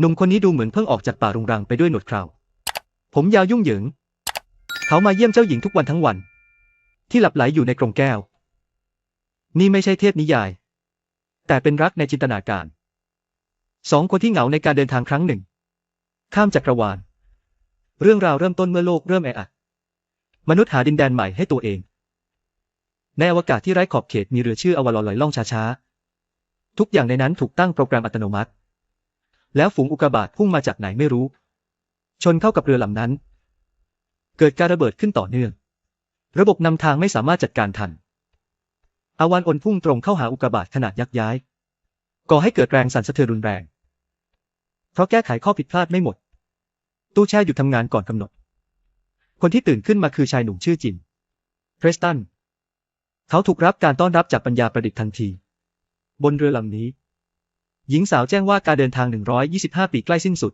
หนุ่มคนนี้ดูเหมือนเพิ่งออกจากป่ารุงรังไปด้วยหนวดเคราผมยาวยุ่งเหยิง เขามาเยี่ยมเจ้าหญิงทุกวันทั้งวัน ที่หลับไหลอยู่ในกรงแก้ว นี่ไม่ใช่เทพนิยาย แต่เป็นรักในจินตนาการ สองคนที่เหงาในการเดินทางครั้งหนึ่ง ข้ามจักรวาล เรื่องราวเริ่มต้นเมื่อโลกเริ่มแออัด มนุษย์หาดินแดนใหม่ให้ตัวเอง ในอวกาศที่ไร้ขอบเขตมีเรือชื่ออวารอนลอยล่องช้าๆ ทุกอย่างในนั้นถูกตั้งโปรแกรมอัตโนมัติ แล้วฝูงอุกกาบาตพุ่งมาจากไหนไม่รู้ ชนเข้ากับเรือลำนั้น เกิดการระเบิดขึ้นต่อเนื่อง ระบบนำทางไม่สามารถจัดการทัน อาวานอนพุ่งตรงเข้าหาอุกกาบาตขนาดยักษ์ย้าย ก่อให้เกิดแรงสั่นสะเทือนรุนแรง เพราะแก้ไขข้อผิดพลาดไม่หมด ตู้แช่หยุดทำงานก่อนกำหนด คนที่ตื่นขึ้นมาคือชายหนุ่มชื่อจินเพรสตัน เขาถูกรับการต้อนรับจากปัญญาประดิษฐ์ทันที บนเรือลำนี้ หญิงสาวแจ้งว่าการเดินทาง 125 ปีใกล้สิ้นสุด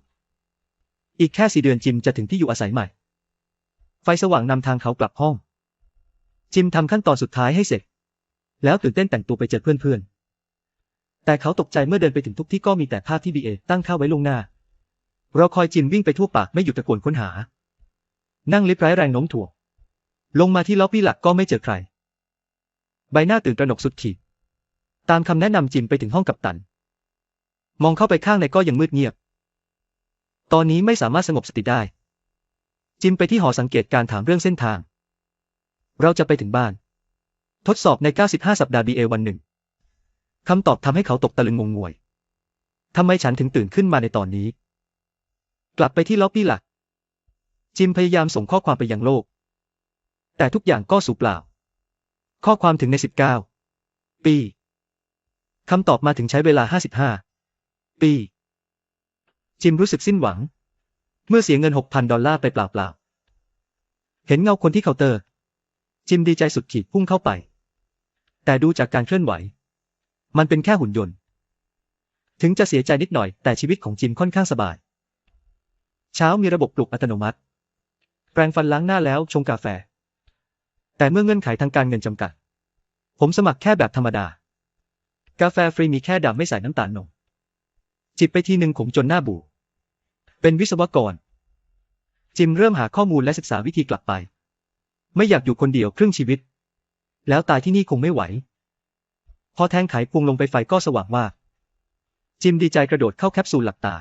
อีกแค่สี่เดือนจิมจะถึงที่อยู่อาศัยใหม่ ไฟสว่างนำทางเขากลับห้อง จิมทำขั้นตอนสุดท้ายให้เสร็จ แล้วตื่นเต้นแต่งตัวไปเจอเพื่อนๆ แต่เขาตกใจเมื่อเดินไปถึงทุกที่ก็มีแต่ภาพที่บีเอตั้งค่าไว้ลวงหน้า เราคอยจิมวิ่งไปทั่วปากไม่หยุดตะโกนค้นหา นั่งลิฟต์ไร้แรงโน้มถ่วง ลงมาที่ล็อบบี้หลักก็ไม่เจอใคร ใบหน้าตื่นตระหนกสุดขีด ตามคำแนะนำจิมไปถึงห้องกัปตัน มองเข้าไปข้างในก็ยังมืดเงียบ ตอนนี้ไม่สามารถสงบสติได้ จิมไปที่หอสังเกตการถามเรื่องเส้นทาง เราจะไปถึงบ้าน ทดสอบใน 95 สัปดาห์ BA วันหนึ่งคำตอบทำให้เขาตกตะลึงงงงวยทำไมฉันถึงตื่นขึ้นมาในตอนนี้ กลับไปที่ล็อบบี้หลัก จิมพยายามส่งข้อความไปยังโลก แต่ทุกอย่างก็สูญเปล่า ข้อความถึงใน 19 ปีคำตอบมาถึงใช้เวลา 55 ปี จิมรู้สึกสิ้นหวัง เมื่อเสียเงิน6,000ดอลลาร์ไปเปล่าๆ เห็นเงาคนที่เคาน์เตอร์ จิมดีใจสุดขีดพุ่งเข้าไป แต่ดูจากการเคลื่อนไหว มันเป็นแค่หุ่นยนต์ ถึงจะเสียใจนิดหน่อยแต่ชีวิตของจิมค่อนข้างสบาย เช้ามีระบบปลุกอัตโนมัติ แปรงฟันล้างหน้าแล้วชงกาแฟ แต่เมื่อเงื่อนไขทางการเงินจำกัด ผมสมัครแค่แบบธรรมดา กาแฟฟรีมีแค่ดำไม่ใส่น้ำตาลนม จิบไปทีหนึ่งขมจนหน้าบูเป็นวิศวกร จิมเริ่มหาข้อมูลและศึกษาวิธีกลับไป ไม่อยากอยู่คนเดียวครึ่งชีวิต แล้วตายที่นี่คงไม่ไหว พอแทงไขควงลงไปไฟก็สว่างว่าจิมดีใจกระโดดเข้าแคปซูลหลับตา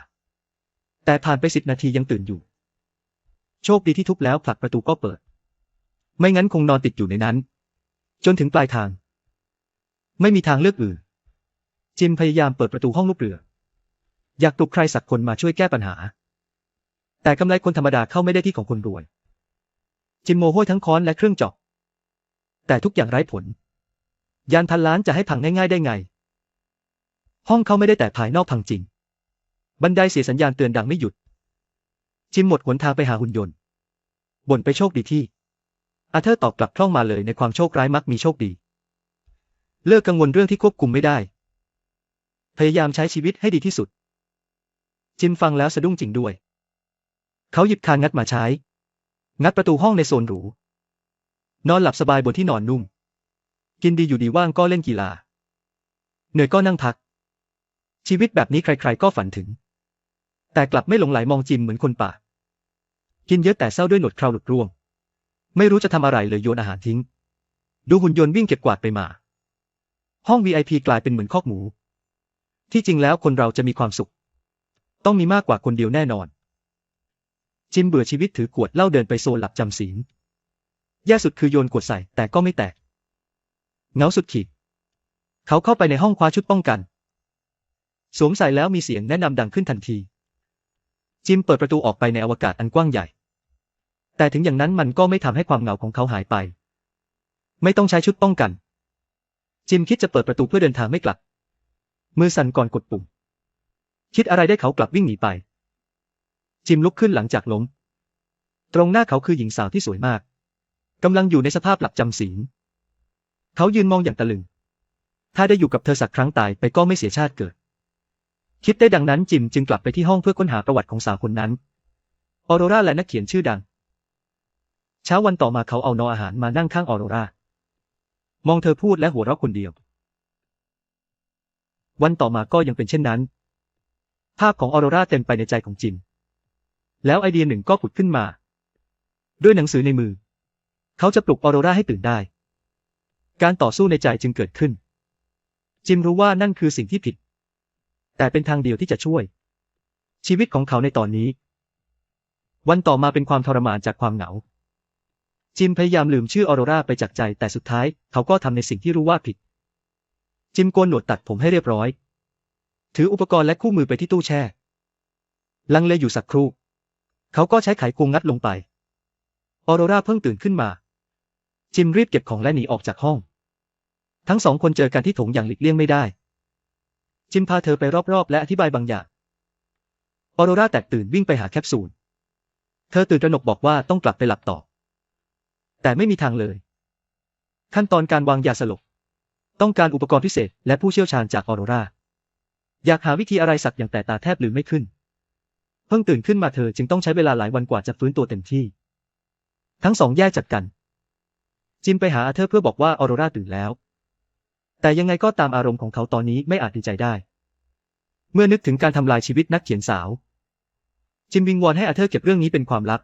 แต่ผ่านไปสิบนาทียังตื่นอยู่ โชคดีที่ทุบแล้วผลักประตูก็เปิด ไม่งั้นคงนอนติดอยู่ในนั้น จนถึงปลายทาง ไม่มีทางเลือกอื่น จิมพยายามเปิดประตูห้องลูกเรือ อยากปลุกใครสักคนมาช่วยแก้ปัญหา แต่กำไรคนธรรมดาเข้าไม่ได้ที่ของคนรวย จิมโมห้อยทั้งค้อนและเครื่องเจาะแต่ทุกอย่างไร้ผล ยานพันล้านจะให้พังง่ายๆได้ไง ห้องเขาไม่ได้แต่ภายนอกพังจริง บันไดเสียสัญญาณเตือนดังไม่หยุด จิมหมดหนทางไปหาหุ่นยนต์บ่นไปโชคดีที่ อาเธอร์ตอบกลับคล่องมาเลยในความโชคร้ายมักมีโชคดี เลิกกังวลเรื่องที่ควบคุมไม่ได้ พยายามใช้ชีวิตให้ดีที่สุด จิมฟังแล้วสะดุ้งจริงด้วย เขาหยิบคานงัดมาใช้ งัดประตูห้องในโซนหรู นอนหลับสบายบนที่นอนนุ่ม กินดีอยู่ดีว่างก็เล่นกีฬา เหนื่อยก็นั่งพัก ชีวิตแบบนี้ใครๆก็ฝันถึง แต่กลับไม่หลงไหลมองจิมเหมือนคนป่า กินเยอะแต่เศร้าด้วยหนวดคราวหลุดร่วง ไม่รู้จะทำอะไรเลยโยนอาหารทิ้ง ดูหุ่นยนต์วิ่งเก็บกวาดไปมา ห้อง VIP กลายเป็นเหมือนคอกหมู ที่จริงแล้วคนเราจะมีความสุข ต้องมีมากกว่าคนเดียวแน่นอน จิมเบื่อชีวิตถือขวดเหล้าเดินไปโซนหลับจำศีลแย่สุดคือโยนขวดใส่แต่ก็ไม่แตก เงาสุดขีด เขาเข้าไปในห้องคว้าชุดป้องกัน สวมใส่แล้วมีเสียงแนะนำดังขึ้นทันที จิมเปิดประตูออกไปในอวกาศอันกว้างใหญ่ แต่ถึงอย่างนั้นมันก็ไม่ทำให้ความเหงาของเขาหายไป ไม่ต้องใช้ชุดป้องกัน จิมคิดจะเปิดประตูเพื่อเดินทางไม่กลับ มือสั่นก่อนกดปุ่ม คิดอะไรได้เขากลับวิ่งหนีไป จิมลุกขึ้นหลังจากล้ม ตรงหน้าเขาคือหญิงสาวที่สวยมากกำลังอยู่ในสภาพหลับจำศีล เขายืนมองอย่างตะลึง ถ้าได้อยู่กับเธอสักครั้งตายไปก็ไม่เสียชาติเกิด คิดได้ดังนั้นจิมจึงกลับไปที่ห้องเพื่อค้นหาประวัติของสาวคนนั้น ออโรราและนักเขียนชื่อดัง เช้าวันต่อมาเขาเอานออาหารมานั่งข้างออโรรามองเธอพูดและหัวเราะคนเดียว วันต่อมาก็ยังเป็นเช่นนั้น ภาพของออโรราเต็มไปในใจของจิมแล้วไอเดียหนึ่งก็ผุดขึ้นมา ด้วยหนังสือในมือ เขาจะปลุกออโรราให้ตื่นได้ การต่อสู้ในใจจึงเกิดขึ้น จิมรู้ว่านั่นคือสิ่งที่ผิด แต่เป็นทางเดียวที่จะช่วย ชีวิตของเขาในตอนนี้ วันต่อมาเป็นความทรมานจากความเหงา จิมพยายามลืมชื่อออโรราไปจากใจแต่สุดท้าย เขาก็ทำในสิ่งที่รู้ว่าผิด จิมโกนหนวดตัดผมให้เรียบร้อย ถืออุปกรณ์และคู่มือไปที่ตู้แช่ ลังเลอยู่สักครู่ เขาก็ใช้ไขควงงัดลงไป ออโรราเพิ่งตื่นขึ้นมา จิมรีบเก็บของและหนีออกจากห้อง ทั้งสองคนเจอกันที่ถงอย่างหลีกเลี่ยงไม่ได้ จิมพาเธอไปรอบๆ และอธิบายบางอย่าง ออโรราแตกตื่นวิ่งไปหาแคปซูล เธอตื่นตระหนกบอกว่าต้องกลับไปหลับต่อ แต่ไม่มีทางเลย ขั้นตอนการวางยาสลบ ต้องการอุปกรณ์พิเศษและผู้เชี่ยวชาญจากออโรรา อยากหาวิธีอะไรสักอย่างแต่ตาแทบลืมไม่ขึ้น เพิ่งตื่นขึ้นมาเธอจึงต้องใช้เวลาหลายวันกว่าจะฟื้นตัวเต็มที่ ทั้งสองแยกจากกัน จิมไปหาอาเธอร์เพื่อบอกว่าออโรราตื่นแล้ว แต่ยังไงก็ตามอารมณ์ของเขาตอนนี้ไม่อาจดีใจได้ เมื่อนึกถึงการทำลายชีวิตนักเขียนสาว จิมวิงวอนให้อาเธอร์เก็บเรื่องนี้เป็นความลับ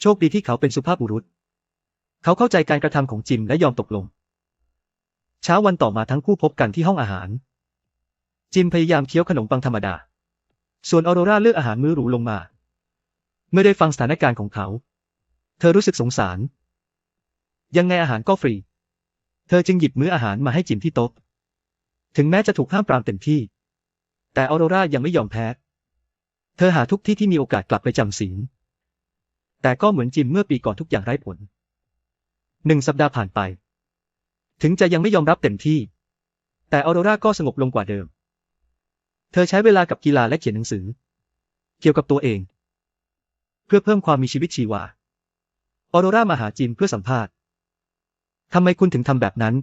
โชคดีที่เขาเป็นสุภาพบุรุษ เขาเข้าใจการกระทำของจิมและยอมตกลง เช้าวันต่อมาทั้งคู่พบกันที่ห้องอาหาร จิมพยายามเคี้ยวขนมปังธรรมดา ส่วนออโรราเลือกอาหารมื้อหรูลงมา เมื่อได้ฟังสถานการณ์ของเขา เธอรู้สึกสงสาร ยังไงอาหารก็ฟรี เธอจึงหยิบมื้ออาหารมาให้จิมที่โต๊ะ ถึงแม้จะถูกห้ามปรามเต็มที่ แต่ออโรรายังไม่ยอมแพ้ เธอหาทุกที่ที่มีโอกาสกลับไปจำศีล แต่ก็เหมือนจิมเมื่อปีก่อนทุกอย่างไร้ผล หนึ่งสัปดาห์ผ่านไป ถึงจะยังไม่ยอมรับเต็มที่ แต่ออโรราก็สงบลงกว่าเดิม เธอใช้เวลากับกีฬาและเขียนหนังสือ เกี่ยวกับตัวเอง เพื่อเพิ่มความมีชีวิตชีวา ออโรรามาหาจิมเพื่อสัมภาษณ์ทำไมคุณถึงทำแบบนั้น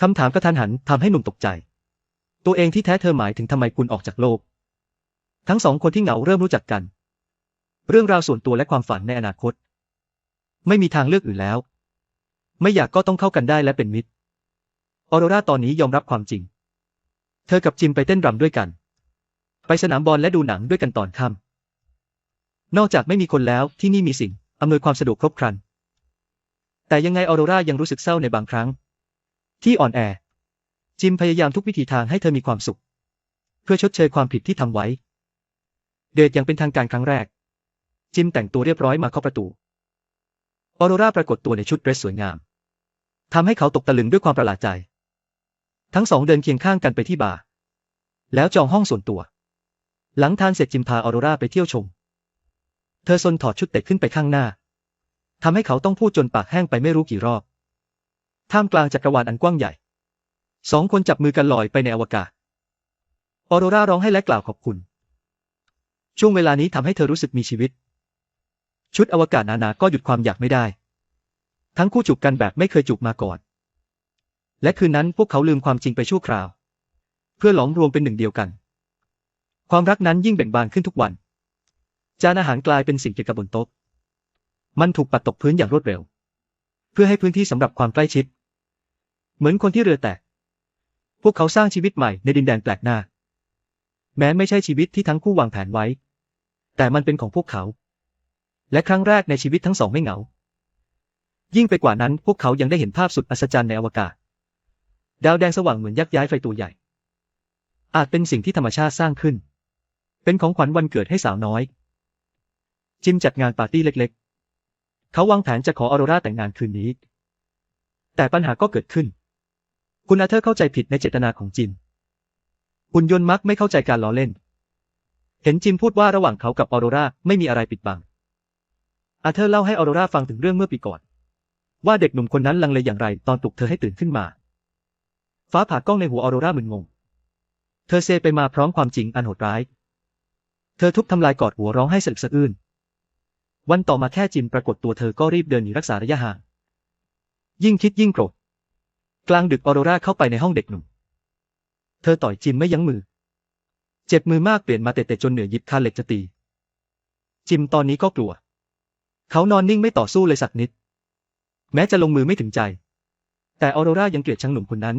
คำถามกระทันหันทำให้หนุ่มตกใจ ตัวเองที่แท้เธอหมายถึงทำไมคุณออกจากโลก ทั้งสองคนที่เหงาเริ่มรู้จักกัน เรื่องราวส่วนตัวและความฝันในอนาคต ไม่มีทางเลือกอื่นแล้ว ไม่อยากก็ต้องเข้ากันได้และเป็นมิตร ออโรราตอนนี้ยอมรับความจริง เธอกับจิมไปเต้นรำด้วยกัน ไปสนามบอลและดูหนังด้วยกันตอนค่ำนอกจากไม่มีคนแล้วที่นี่มีสิ่งอำนวยความสะดวกครบครัน แต่ยังไงออโรรายังรู้สึกเศร้าในบางครั้ง ที่อ่อนแอ จิมพยายามทุกวิถีทางให้เธอมีความสุข เพื่อชดเชยความผิดที่ทำไว้ เดทอย่างเป็นทางการครั้งแรก จิมแต่งตัวเรียบร้อยมาเข้าประตู ออโรราปรากฏตัวในชุดเดรสสวยงามทำให้เขาตกตะลึงด้วยความประหลาดใจ ทั้งสองเดินเคียงข้างกันไปที่บาร์แล้วจองห้องส่วนตัว หลังทานเสร็จจิมพาออโรราไปเที่ยวชม เธอซนถอดชุดเตะขึ้นไปข้างหน้าทำให้เขาต้องพูดจนปากแห้งไปไม่รู้กี่รอบ ท่ามกลางจักรวาลอันกว้างใหญ่ สองคนจับมือกันลอยไปในอวกาศ ออโรราร้องให้และกล่าวขอบคุณ ช่วงเวลานี้ทำให้เธอรู้สึกมีชีวิต ชุดอวกาศนานาก็หยุดความอยากไม่ได้ ทั้งคู่จูบกันแบบไม่เคยจูบมาก่อน และคืนนั้นพวกเขาลืมความจริงไปชั่วคราว เพื่อหลอมรวมเป็นหนึ่งเดียวกัน ความรักนั้นยิ่งเบ่งบานขึ้นทุกวัน จานอาหารกลายเป็นสิ่งเกี่ยวกับบนโต๊ะ มันถูกปัดตกพื้นอย่างรวดเร็ว เพื่อให้พื้นที่สำหรับความใกล้ชิด เหมือนคนที่เรือแตก พวกเขาสร้างชีวิตใหม่ในดินแดนแปลกหน้า แม้ไม่ใช่ชีวิตที่ทั้งคู่วางแผนไว้ แต่มันเป็นของพวกเขา และครั้งแรกในชีวิตทั้งสองไม่เหงา ยิ่งไปกว่านั้นพวกเขายังได้เห็นภาพสุดอัศจรรย์ในอวกาศ ดาวแดงสว่างเหมือนยักษ์ย้ายไฟตัวใหญ่ อาจเป็นสิ่งที่ธรรมชาติสร้างขึ้น เป็นของขวัญวันเกิดให้สาวน้อย จิมจัดงานปาร์ตี้เล็กๆ เขาวางแผนจะขอออโรราแต่งงานคืนนี้ แต่ปัญหาก็เกิดขึ้น คุณอาเธอร์เข้าใจผิดในเจตนาของจิมหุ่นยนต์มักไม่เข้าใจการล้อเล่น เห็นจิมพูดว่าระหว่างเขากับออโรราไม่มีอะไรปิดบัง อาเธอร์เล่าให้ออโรราฟังถึงเรื่องเมื่อปีก่อน ว่าเด็กหนุ่มคนนั้นลังเลอย่างไรตอนปลุกเธอให้ตื่นขึ้นมา ฟ้าผ่ากล้องในหัวออโรรามึนงง เธอเซไปมาพร้อมความจริงอันโหดร้าย เธอทุบทำลายกอดหัวร้องให้สะอึกสะอื้น วันต่อมาแค่จิมปรากฏตัวเธอก็รีบเดินหนีรักษาระยะห่าง ยิ่งคิดยิ่งโกรธ กลางดึกออโรราเข้าไปในห้องเด็กหนุ่ม เธอต่อยจิมไม่ยั้งมือ เจ็บมือมากเปลี่ยนมาเตะๆจนเหนือหยิบคานเหล็กจะตี จิมตอนนี้ก็กลัว เขานอนนิ่งไม่ต่อสู้เลยสักนิด แม้จะลงมือไม่ถึงใจ แต่ออโรรายังเกลียดช่างหนุ่มคนนั้น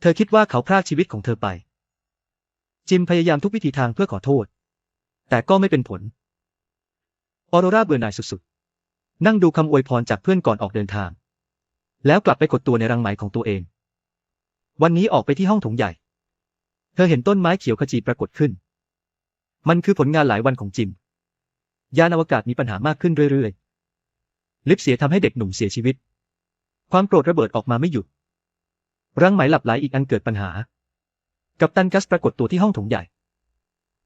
เธอคิดว่าเขาพรากชีวิตของเธอไป จิมพยายามทุกวิธีทางเพื่อขอโทษ แต่ก็ไม่เป็นผล ออโรราเบื่อหน่ายสุดๆ นั่งดูคำอวยพรจากเพื่อนก่อนออกเดินทาง แล้วกลับไปกดตัวในรังไหมของตัวเอง วันนี้ออกไปที่ห้องถงใหญ่ เธอเห็นต้นไม้เขียวขจีปรากฏขึ้น มันคือผลงานหลายวันของจิม ยานอวกาศมีปัญหามากขึ้นเรื่อยๆ ลิฟต์เสียทำให้เด็กหนุ่มเสียชีวิต ความโกรธระเบิดออกมาไม่หยุด รังไหมหลับไหลอีกอันเกิดปัญหา กัปตันกัสปรากฏตัวที่ห้องถงใหญ่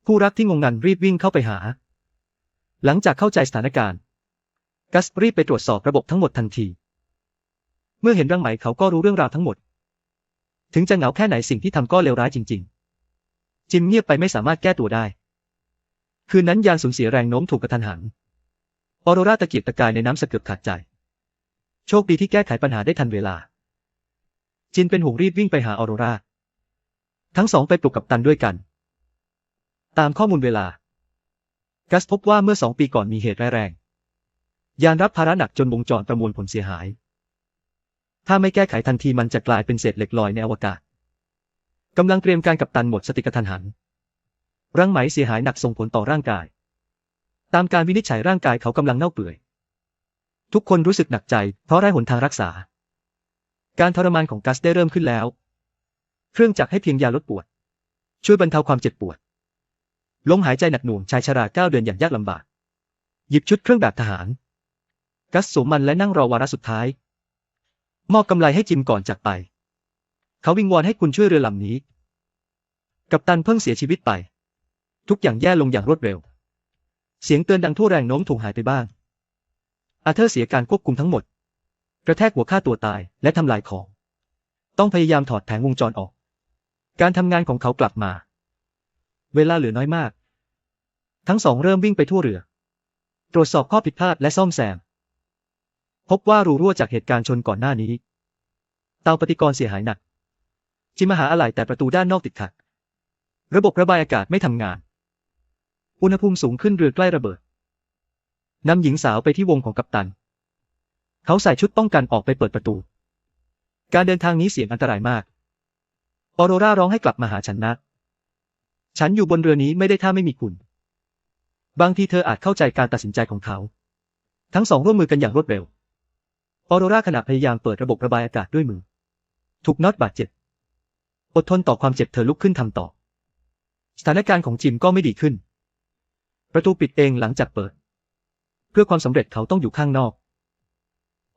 ผู้รักที่งงงันรีบวิ่งเข้าไปหา หลังจากเข้าใจสถานการณ์ กัสรีบไปตรวจสอบระบบทั้งหมดทันที เมื่อเห็นรังไหมเขาก็รู้เรื่องราวทั้งหมด ถึงจะเหงาแค่ไหนสิ่งที่ทำก็เลวร้ายจริง ๆ จิมเงียบไปไม่สามารถแก้ตัวได้ คืนนั้นยานสูญเสียแรงโน้มถูกกระทันหัน ออโรราตะเกียกตะกายในน้ำสะเกือบขาดใจ โชคดีที่แก้ไขปัญหาได้ทันเวลา จินเป็นห่วงรีบวิ่งไปหาออโรรา ทั้งสองไปปลุกกับตันด้วยกัน ตามข้อมูลเวลา กัสพบว่าเมื่อสองปีก่อนมีเหตุร้ายแรง ยานรับภาระหนักจนวงจรประมวลผลเสียหาย ถ้าไม่แก้ไขทันทีมันจะกลายเป็นเศษเหล็กลอยในอวกาศกำลังเตรียมการกับตันหมดสติกระทันหันรังไหมเสียหายหนักส่งผลต่อร่างกาย ตามการวินิจฉัยร่างกายเขากำลังเน่าเปื่อย ทุกคนรู้สึกหนักใจเพราะไร้หนทางรักษา การทรมานของกัสได้เริ่มขึ้นแล้ว เครื่องจักรให้เพียงยาลดปวด ช่วยบรรเทาความเจ็บปวด ลมหายใจหนักหน่วงชายชราก้าวเดินอย่างยากลำบาก หยิบชุดเครื่องแบบทหาร กัสสวมมันและนั่งรอวาระสุดท้าย มอบกำไรให้จิมก่อนจากไป เขาวิงวอนให้คุณช่วยเรือลำนี้ กัปตันเพิ่งเสียชีวิตไป ทุกอย่างแย่ลงอย่างรวดเร็ว เสียงเตือนดังทั่วแรงโน้มถ่วงหายไปบ้าง อาเธอร์เสียการควบคุมทั้งหมด กระแทกหัวฆ่าตัวตายและทำลายของ ต้องพยายามถอดแผงวงจรออก การทำงานของเขากลับมา เวลาเหลือน้อยมาก ทั้งสองเริ่มวิ่งไปทั่วเรือ ตรวจสอบข้อผิดพลาดและซ่อมแซม พบว่ารูรั่วจากเหตุการณ์ชนก่อนหน้านี้ เตาปฏิกรณ์เสียหายหนัก จิมหาอะไหล่แต่ประตูด้านนอกติดขัด ระบบระบายอากาศไม่ทำงาน อุณหภูมิสูงขึ้นเรือใกล้ระเบิดนำหญิงสาวไปที่วงของกัปตัน เขาใส่ชุดป้องกันออกไปเปิดประตู การเดินทางนี้เสี่ยงอันตรายมาก ออโรราร้องให้กลับมาหาฉันนะ ฉันอยู่บนเรือนี้ไม่ได้ถ้าไม่มีคุณ บางทีเธออาจเข้าใจการตัดสินใจของเขา ทั้งสองร่วมมือกันอย่างรวดเร็ว ออโรราขณะพยายามเปิดระบบระบายอากาศด้วยมือ ถูกน็อตบาดเจ็บ อดทนต่อความเจ็บเธอลุกขึ้นทำต่อ สถานการณ์ของจิมก็ไม่ดีขึ้น ประตูปิดเองหลังจากเปิด เพื่อความสำเร็จเขาต้องอยู่ข้างนอก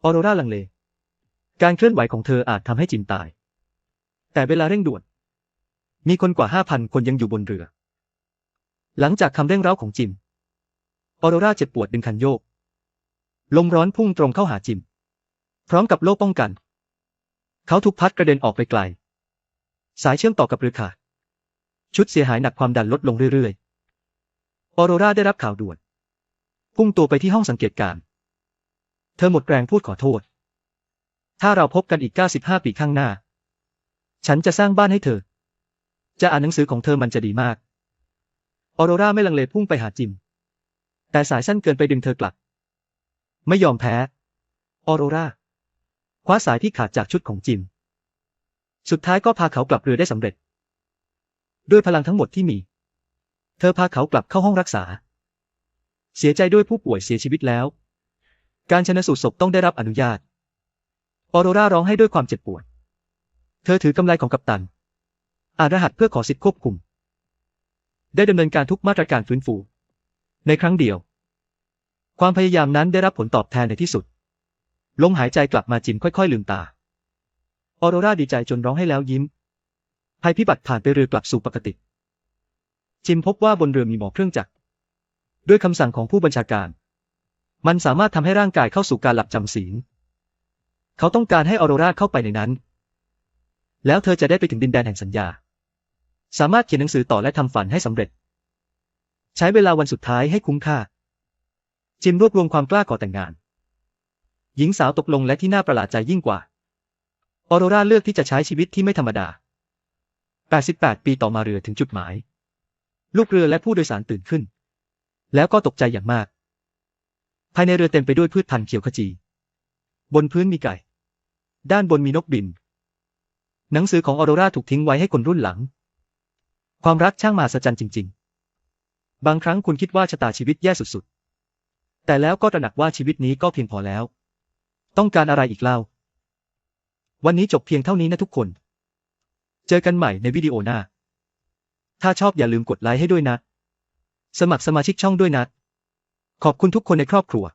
ออโรราลังเล การเคลื่อนไหวของเธออาจทำให้จิมตาย แต่เวลาเร่งด่วน มีคนกว่าห้าพันคนยังอยู่บนเรือ หลังจากคำเร่งเร้าของจิม ออโรราเจ็บปวดดึงคันโยก ลมร้อนพุ่งตรงเข้าหาจิม พร้อมกับโล่ป้องกัน เขาถูกพัดกระเด็นออกไปไกล สายเชื่อมต่อกับเรือขาดชุดเสียหายหนักความดันลดลงเรื่อยๆ ออโรราได้รับข่าวด่วนพุ่งตัวไปที่ห้องสังเกตการณ์ เธอหมดแรงพูดขอโทษ ถ้าเราพบกันอีก 95 ปีข้างหน้า ฉันจะสร้างบ้านให้เธอ จะอ่านหนังสือของเธอมันจะดีมาก ออโรราไม่ลังเลพุ่งไปหาจิม แต่สายสั้นเกินไปดึงเธอกลับ ไม่ยอมแพ้ ออโรราคว้าสายที่ขาดจากชุดของจิม สุดท้ายก็พาเขากลับเรือได้สำเร็จ ด้วยพลังทั้งหมดที่มี เธอพาเขากลับเข้าห้องรักษา เสียใจด้วยผู้ป่วยเสียชีวิตแล้ว การชนสูตรศพต้องได้รับอนุญาต ออโรราร้องให้ด้วยความเจ็บปวด เธอถือกำไลของกัปตัน อานรหัสเพื่อขอสิทธิควบคุม ได้ดำเนินการทุกมาตรการฟื้นฟู ในครั้งเดียว ความพยายามนั้นได้รับผลตอบแทนในที่สุด ลมหายใจกลับมาจิมค่อยๆลืมตา ออโรราดีใจจนร้องให้แล้วยิ้ม ภัยพิบัติผ่านไปเรือกลับสู่ปกติ จิมพบว่าบนเรือมีหมอเครื่องจักร ด้วยคำสั่งของผู้บัญชาการ มันสามารถทำให้ร่างกายเข้าสู่การหลับจำศีล เขาต้องการให้ออโรราเข้าไปในนั้น แล้วเธอจะได้ไปถึงดินแดนแห่งสัญญา สามารถเขียนหนังสือต่อและทำฝันให้สำเร็จ ใช้เวลาวันสุดท้ายให้คุ้มค่า จิมรวบรวมความกล้าก่อแต่งงาน หญิงสาวตกลงและที่น่าประหลาดใจยิ่งกว่า ออโรราเลือกที่จะใช้ชีวิตที่ไม่ธรรมดา 88 ปีต่อมาเรือถึงจุดหมาย ลูกเรือและผู้โดยสารตื่นขึ้น แล้วก็ตกใจอย่างมาก ภายในเรือเต็มไปด้วยพืชพันธุ์เขียวขจี บนพื้นมีไก่ ด้านบนมีนกบิน หนังสือของออโรราถูกทิ้งไว้ให้คนรุ่นหลัง ความรักช่างมหัศจรรย์จริง ๆ บางครั้งคุณคิดว่าชะตาชีวิตแย่สุดๆ แต่แล้วก็ตระหนักว่าชีวิตนี้ก็เพียงพอแล้ว ต้องการอะไรอีกเล่า วันนี้จบเพียงเท่านี้นะทุกคน เจอกันใหม่ในวิดีโอหน้า ถ้าชอบอย่าลืมกดไลค์ให้ด้วยนะ สมัครสมาชิกช่องด้วยนะ ขอบคุณทุกคนในครอบครัว